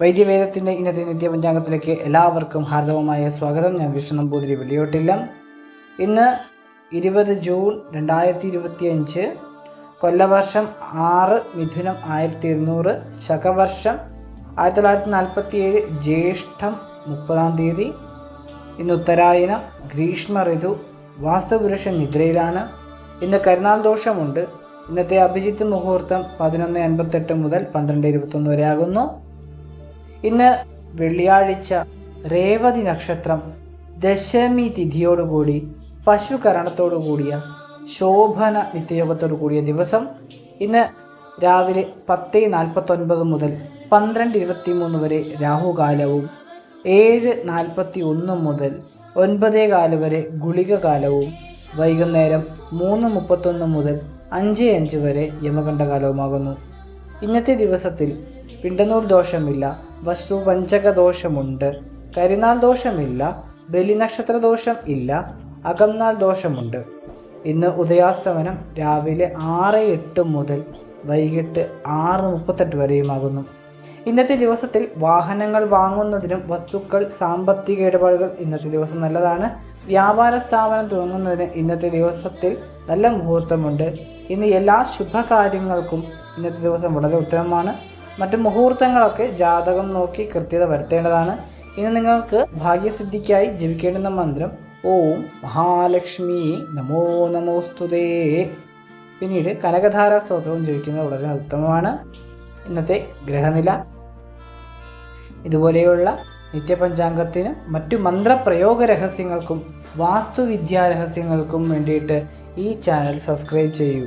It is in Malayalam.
വൈദ്യവേദത്തിന്റെ ഇന്നത്തെ നിത്യപഞ്ചാംഗത്തിലേക്ക് എല്ലാവർക്കും ഹാർദവമായ സ്വാഗതം. ഞാൻ വിഷ്ണു നമ്പൂതിരി വെളിയോട്ടില്ല ഇന്ന് ഇരുപത് ജൂൺ രണ്ടായിരത്തി ഇരുപത്തി അഞ്ച് കൊല്ലവർഷം ആറ് മിഥുനം ആയിരത്തി ഇരുന്നൂറ് ശകവർഷം ആയിരത്തി തൊള്ളായിരത്തി നാൽപ്പത്തി ഏഴ് ജ്യേഷ്ഠം മുപ്പതാം തീയതി. ഇന്ന് ഉത്തരായനം ഗ്രീഷ്മ ഋതു വാസ്തുപുരുഷൻ നിദ്രയിലാണ്. ഇന്ന് കരുനാൾ ദോഷമുണ്ട്. ഇന്നത്തെ അഭിജിത്ത് മുഹൂർത്തം പതിനൊന്ന് അൻപത്തെട്ട് മുതൽ പന്ത്രണ്ട് ഇരുപത്തൊന്ന് വരെ ആകുന്നു. ഇന്ന് വെള്ളിയാഴ്ച രേവതി നക്ഷത്രം ദശമി തിഥിയോടുകൂടി പശുകരണത്തോടു കൂടിയ ശോഭന നിത്യയോഗത്തോടു കൂടിയ ദിവസം ഇന്ന് രാവിലെ പത്ത് നാൽപ്പത്തൊൻപത് മുതൽ പന്ത്രണ്ട് ഇരുപത്തി മൂന്ന് വരെ രാഹുകാലവും ഏഴ് നാൽപ്പത്തി ഒന്ന് മുതൽ ഒൻപതേ കാൽ വരെ ഗുളിക കാലവും വൈകുന്നേരം മൂന്ന് മുപ്പത്തൊന്ന് മുതൽ അഞ്ച് അഞ്ച് വരെ യമകണ്ഠകാലവുമാകുന്നു. ഇന്നത്തെ ദിവസത്തിൽ പിണ്ടനൂർ ദോഷമില്ല വസ്തു പഞ്ചക ദോഷമുണ്ട്. കരിനാൾ ദോഷമില്ല. ബലിനക്ഷത്ര ദോഷം ഇല്ല. അകന്നാൾ ദോഷമുണ്ട്. ഇന്ന് ഉദയാസ്തമനം രാവിലെ ആറ് എട്ട് മുതൽ വൈകിട്ട് ആറ് മുപ്പത്തെട്ട് വരെയുമാകുന്നു. ഇന്നത്തെ ദിവസത്തിൽ വാഹനങ്ങൾ വാങ്ങുന്നതിനും വസ്തുക്കൾ സാമ്പത്തിക ഇടപാടുകൾ ഇന്നത്തെ ദിവസം നല്ലതാണ്. വ്യാപാര സ്ഥാപനം തുടങ്ങുന്നതിന് ഇന്നത്തെ ദിവസത്തിൽ നല്ല മുഹൂർത്തമുണ്ട്. ഇന്ന് എല്ലാ ശുഭകാര്യങ്ങൾക്കും ഇന്നത്തെ ദിവസം വളരെ ഉത്തമമാണ്. മറ്റു മുഹൂർത്തങ്ങളൊക്കെ ജാതകം നോക്കി കൃത്യത വരുത്തേണ്ടതാണ്. ഇന്ന് നിങ്ങൾക്ക് ഭാഗ്യസിദ്ധിക്കായി ജപിക്കേണ്ടുന്ന മന്ത്രം ഓം മഹാലക്ഷ്മി നമോ നമോസ്തുതേ. പിന്നീട് കനകധാര സ്തോത്രവും ജപിക്കുന്നത് വളരെ ഉത്തമമാണ്. ഇന്നത്തെ ഗ്രഹനില. ഇതുപോലെയുള്ള നിത്യപഞ്ചാംഗത്തിനും മറ്റു മന്ത്രപ്രയോഗ രഹസ്യങ്ങൾക്കും വാസ്തുവിദ്യാ രഹസ്യങ്ങൾക്കും വേണ്ടിയിട്ട് ഈ ചാനൽ സബ്സ്ക്രൈബ് ചെയ്യൂ.